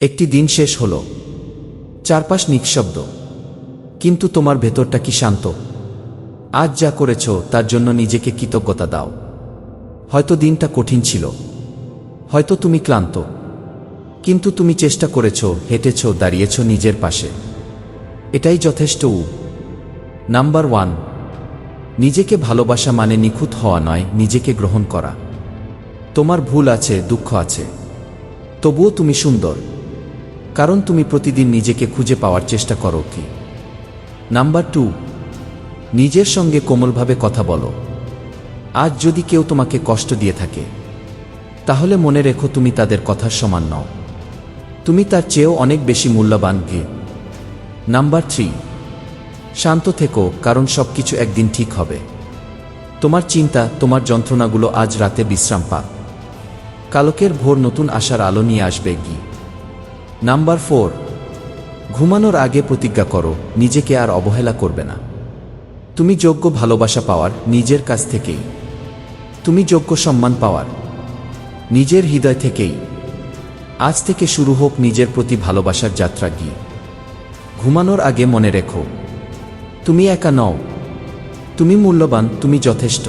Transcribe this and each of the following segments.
একটি দিন শেষ হল। চারপাশ নিঃশব্দ। কিন্তু তোমার ভেতরটা কি শান্ত? আজ যা করেছ, তার জন্য নিজেকে কৃতজ্ঞতা দাও। হয়তো দিনটা কঠিন ছিল। হয়তো তুমি ক্লান্ত। কিন্তু তুমি চেষ্টা করেছ, হেঁটেছ, দাঁড়িয়েছ নিজের পাশে। এটাই যথেষ্ট উ। নাম্বার ওয়ান, নিজেকে ভালোবাসা মানে নিখুঁত হওয়া নয়, নিজেকে গ্রহণ করা। তোমার ভুল আছে, দুঃখ আছে। তবুও তুমি সুন্দর। কারণ তুমি প্রতিদিন নিজেকে খুঁজে পাওয়ার চেষ্টা করো কি? নাম্বার টু নিজের সঙ্গে কোমলভাবে কথা বলো। আজ যদি কেউ তোমাকে কষ্ট দিয়ে থাকে, তাহলে মনে রেখো তুমি তাদের কথার সমান নও। তুমি তার চেয়েও অনেক বেশি মূল্যবান গে নাম্বার থ্রি শান্ত থেকো, কারণ সবকিছু একদিন ঠিক হবে। তোমার চিন্তা, তোমার যন্ত্রণাগুলো আজ রাতে বিশ্রাম পাক। কালকের ভোর নতুন আশার আলো নিয়ে আসবে কি নাম্বার ফোর, ঘুমানোর আগে প্রতিজ্ঞা করো, নিজেকে আর অবহেলা করবে না। তুমি যোগ্য ভালোবাসা পাওয়ার নিজের কাছ থেকেই। তুমি যোগ্য সম্মান পাওয়ার নিজের হৃদয় থেকেই। আজ থেকে শুরু হোক নিজের প্রতি ভালোবাসার যাত্রা গিয়ে। ঘুমানোর আগে মনে রেখো, তুমি একা নও। তুমি মূল্যবান, তুমি যথেষ্ট।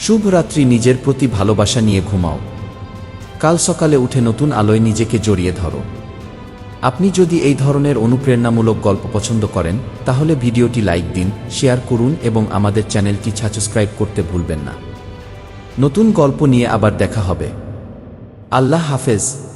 শুভরাত্রি নিজের প্রতি ভালোবাসা নিয়ে ঘুমাও। কাল সকালে উঠে নতুন আলোয় নিজেকে জড়িয়ে ধরো। আপনি যদি এই ধরনের অনুপ্রেরণামূলক গল্প পছন্দ করেন, তাহলে ভিডিওটি লাইক দিন, শেয়ার করুন এবং আমাদের চ্যানেলটি সাবস্ক্রাইব করতে ভুলবেন না। নতুন গল্প নিয়ে আবার দেখা হবে। আল্লাহ হাফেজ।